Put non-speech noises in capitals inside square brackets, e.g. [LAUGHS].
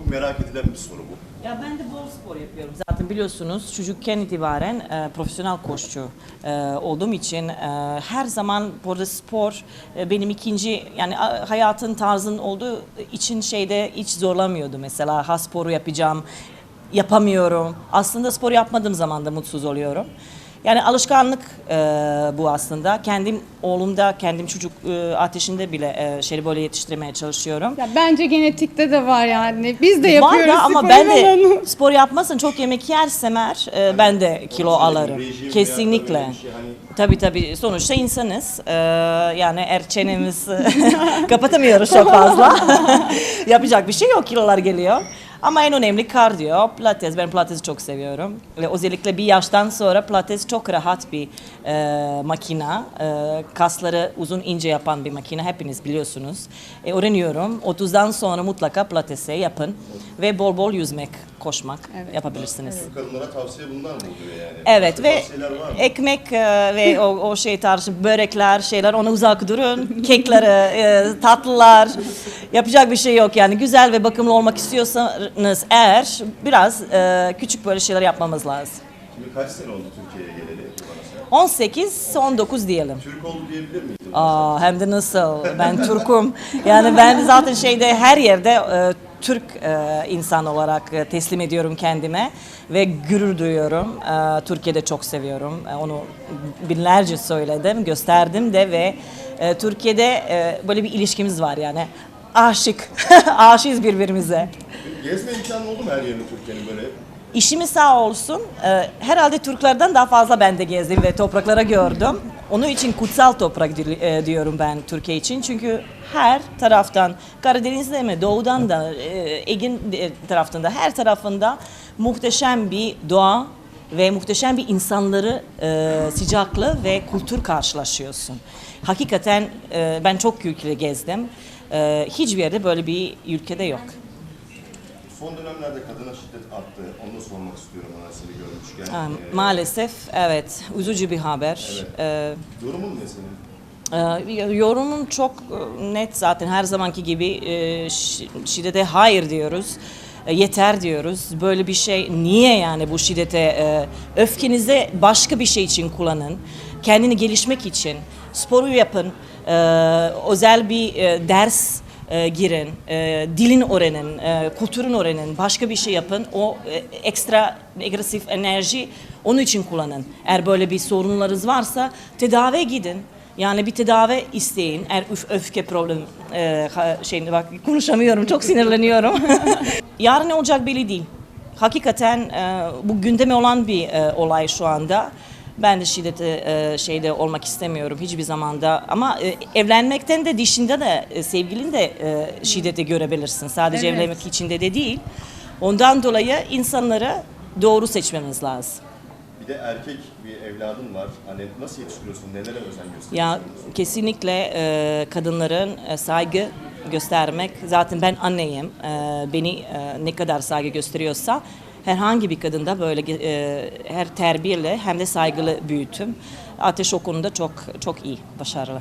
Çok merak edilen bir soru bu. Ya ben de bol spor yapıyorum zaten biliyorsunuz çocukken itibaren e, profesyonel koşucu e, olduğum için e, her zaman burada spor e, benim ikinci yani a, hayatın tarzın olduğu için şeyde hiç zorlamıyordu mesela ha sporu yapacağım yapamıyorum aslında spor yapmadığım zaman da mutsuz oluyorum. Yani alışkanlık e, bu aslında. Kendim oğlumda, kendim çocuk e, ateşinde bile e, şeyi böyle yetiştirmeye çalışıyorum. Ya bence genetikte de var yani. Biz de Var yapıyoruz da ama ben de falan. spor yapmasın çok yemek yersem eğer e, ben de kilo alırım. Rejim Kesinlikle. böyle bir şey hani- Tabii tabii sonuçta insanız. E, yani eğer çenemiz [LAUGHS] [LAUGHS] kapatamıyoruz çok fazla. [LAUGHS] Yapacak bir şey yok kilolar geliyor. Ama en önemli kardiyo, pilates. Ben pilatesi çok seviyorum. Ve özellikle bir yaştan sonra pilates çok rahat bir e, makina. E, kasları uzun ince yapan bir makine. Hepiniz biliyorsunuz. E, öğreniyorum. 30'dan sonra mutlaka pilatesi yapın. Ve bol bol yüzmek, koşmak yapabilirsiniz. Türk kadınlara tavsiye bunlar mı oluyor yani? Evet Başka ve tavsiyeler var mı? ekmek e, ve o, o şey tarzı börekler şeyler ona uzak durun. [LAUGHS] Kekleri, e, tatlılar yapacak bir şey yok yani güzel ve bakımlı olmak istiyorsanız eğer biraz e, küçük böyle şeyler yapmamız lazım. Şimdi kaç sene oldu Türkiye'ye geleli? Bana sen? 18-19 diyelim. Türk oldu diyebilir miyiz? Aa, hem de nasıl? Ben Türk'üm. Yani ben zaten şeyde her yerde e, Türk e, insan olarak e, teslim ediyorum kendime ve gurur duyuyorum. E, Türkiye'de çok seviyorum. E, onu binlerce söyledim, gösterdim de ve e, Türkiye'de e, böyle bir ilişkimiz var yani. Aşık, [LAUGHS] aşığız birbirimize. Gezme imkanı oldu mu her yerini Türkiye'nin böyle? İşimiz sağ olsun. e, herhalde Türklerden daha fazla ben de gezdim ve topraklara gördüm. Onun için kutsal toprak di- e, diyorum ben Türkiye için. Çünkü her taraftan, Karadeniz'de mi, doğudan da, e, Ege tarafında, her tarafında muhteşem bir doğa ve muhteşem bir insanları e, sıcaklı ve kültür karşılaşıyorsun. Hakikaten e, ben çok ülke gezdim. E, hiçbir yerde böyle bir ülkede yok. Son dönemlerde kadına şiddet arttı. Onu da sormak istiyorum seni görmüşken. Ha, Ee, Maalesef evet üzücü bir haber. Ee, Yorumun ne senin? e, yorumum çok e, net zaten her zamanki gibi e, şi- şiddete hayır diyoruz. E, yeter diyoruz. Böyle bir şey niye yani bu şiddete e, öfkenizi başka bir şey için kullanın. Kendini gelişmek için sporu yapın. e, özel bir e, ders e, girin, e, dilin öğrenin, e, kültürün öğrenin, başka bir şey yapın. O e, ekstra agresif enerji onun için kullanın. Eğer böyle bir sorunlarınız varsa tedaviye gidin. Yani bir tedavi isteyin. Eğer öf- öfke problem e, şeyinde bak konuşamıyorum çok sinirleniyorum. [LAUGHS] Yarın ne olacak belli değil. Hakikaten e, bu gündeme olan bir e, olay şu anda. Ben de şiddete e, şeyde olmak istemiyorum hiçbir zamanda ama e, evlenmekten de dışında da e, sevgilin de e, şiddeti görebilirsin. Sadece Evet. evlenmek içinde de değil. Ondan dolayı insanları doğru seçmemiz lazım. Bir de erkek bir evladın var. Hani nasıl yetiştiriyorsun? Nelere özen gösteriyorsun? Ya kesinlikle e, kadınların e, saygı göstermek. Zaten ben anneyim. E, beni e, ne kadar saygı gösteriyorsa herhangi bir kadında böyle e, her terbiyeyle hem de saygılı büyütüm. Ateş o çok çok iyi, başarılı.